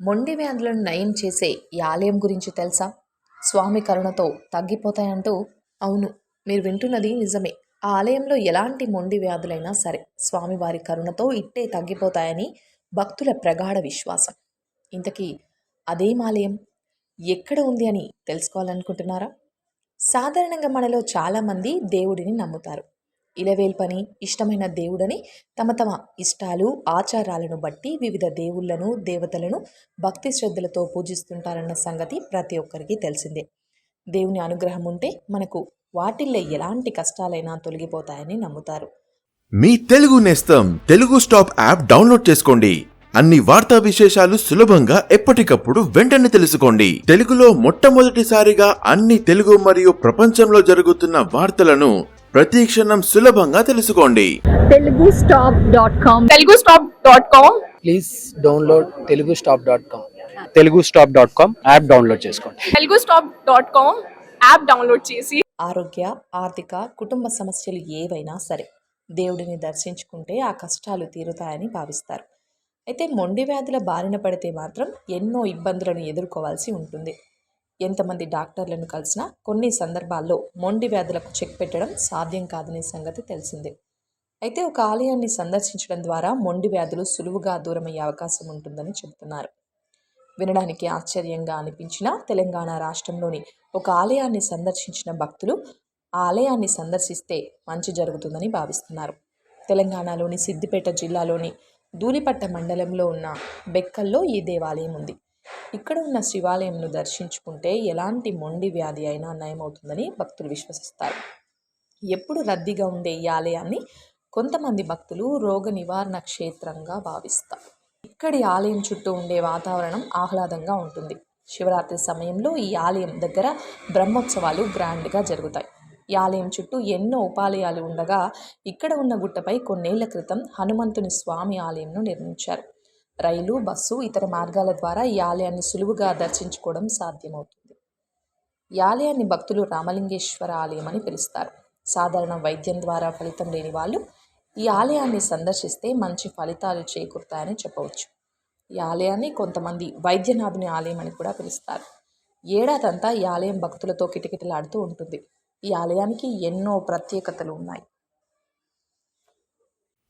మొండి వ్యాధులను నయం చేసే ఈ ఆలయం గురించి తెలుసా? స్వామి కరుణతో తగ్గిపోతాయంటూ అవును మీరు వింటున్నది నిజమే. ఆ ఆలయంలో ఎలాంటి మొండి వ్యాధులైనా సరే స్వామివారి కరుణతో ఇట్టే తగ్గిపోతాయని భక్తుల ప్రగాఢ విశ్వాసం. ఇంతకీ అదేం ఆలయం? ఎక్కడ ఉంది అని తెలుసుకోవాలనుకుంటున్నారా? సాధారణంగా మనలో చాలామంది దేవుడిని నమ్ముతారు. ఇలవేల్పని ఇష్టమైన దేవుడని తమ తమ ఇష్టాలు ఆచారాలను బట్టి వివిధ దేవుళ్ళను దేవతలను భక్తి శ్రద్ధలతో పూజిస్తుంటారన్న సంగతి ప్రతి ఒక్కరికి తెలిసిందే. దేవుని అనుగ్రహం ఉంటే మనకు వాటిల్లో ఎలాంటి కష్టాలైనా తొలగిపోతాయని నమ్ముతారు. మీ తెలుగు నేస్తం తెలుగు స్టాప్ యాప్ డౌన్లోడ్ చేసుకోండి. అన్ని వార్తా విశేషాలు సులభంగా ఎప్పటికప్పుడు వెంటనే తెలుసుకోండి. తెలుగులో మొట్టమొదటిసారిగా అన్ని తెలుగు మరియు ప్రపంచంలో జరుగుతున్న వార్తలను ప్రతి క్షణం సులభంగా తెలుసుకోండి. Telugu stop dot com. Telugu stop dot com. Please download Telugu stop dot com. Telugu stop dot com app download చేసుకోండి. Telugu stop dot com app download చేసి. ఆరోగ్య ఆర్థిక కుటుంబ సమస్యలు ఏవైనా సరే దేవుడిని దర్శించుకుంటే ఆ కష్టాలు తీరుతాయని భావిస్తారు. అయితే మొండి వ్యాధుల బారిన పడితే మాత్రం ఎన్నో ఇబ్బందులను ఎదుర్కోవాల్సి ఉంటుంది. ఎంతమంది డాక్టర్లను కలిసినా కొన్ని సందర్భాల్లో మొండి వ్యాధులకు చెక్ పెట్టడం సాధ్యం కాదనే సంగతి తెలిసిందే. అయితే ఒక ఆలయాన్ని సందర్శించడం ద్వారా మొండి వ్యాధులు సులువుగా దూరమయ్యే అవకాశం ఉంటుందని చెబుతున్నారు. వినడానికి ఆశ్చర్యంగా అనిపించిన తెలంగాణ రాష్ట్రంలోని ఒక ఆలయాన్ని సందర్శించిన భక్తులు ఆ ఆలయాన్ని సందర్శిస్తే మంచి జరుగుతుందని భావిస్తున్నారు. తెలంగాణలోని సిద్దిపేట జిల్లాలోని ధూళిపట్ట మండలంలో ఉన్న బెక్కల్లో ఈ దేవాలయం ఉంది. ఇక్కడ ఉన్న శివాలయంను దర్శించుకుంటే ఎలాంటి మొండి వ్యాధి అయినా నయమవుతుందని భక్తులు విశ్వసిస్తారు. ఎప్పుడు రద్దీగా ఉండే ఈ ఆలయాన్ని కొంతమంది భక్తులు రోగ నివారణ క్షేత్రంగా భావిస్తారు. ఇక్కడి ఆలయం చుట్టూ ఉండే వాతావరణం ఆహ్లాదంగా ఉంటుంది. శివరాత్రి సమయంలో ఈ ఆలయం దగ్గర బ్రహ్మోత్సవాలు గ్రాండ్గా జరుగుతాయి. ఈ ఆలయం చుట్టూ ఎన్నో ఉపాలయాలు ఉండగా ఇక్కడ ఉన్న గుట్టపై కొన్నేళ్ళ క్రితం హనుమంతుని స్వామి ఆలయంను నిర్మించారు. రైలు బస్సు ఇతర మార్గాల ద్వారా ఈ ఆలయాన్ని సులువుగా దర్శించుకోవడం సాధ్యమవుతుంది. ఈ ఆలయాన్ని భక్తులు రామలింగేశ్వర ఆలయం అని పిలుస్తారు. సాధారణ వైద్యం ద్వారా ఫలితం లేని వాళ్ళు ఈ ఆలయాన్ని సందర్శిస్తే మంచి ఫలితాలు చేకూరుతాయని చెప్పవచ్చు. ఈ ఆలయాన్ని కొంతమంది వైద్యనాథుని ఆలయం అని కూడా పిలుస్తారు. ఏడాదంతా ఈ ఆలయం భక్తులతో కిటకిటలాడుతూ ఉంటుంది. ఈ ఆలయానికి ఎన్నో ప్రత్యేకతలు ఉన్నాయి.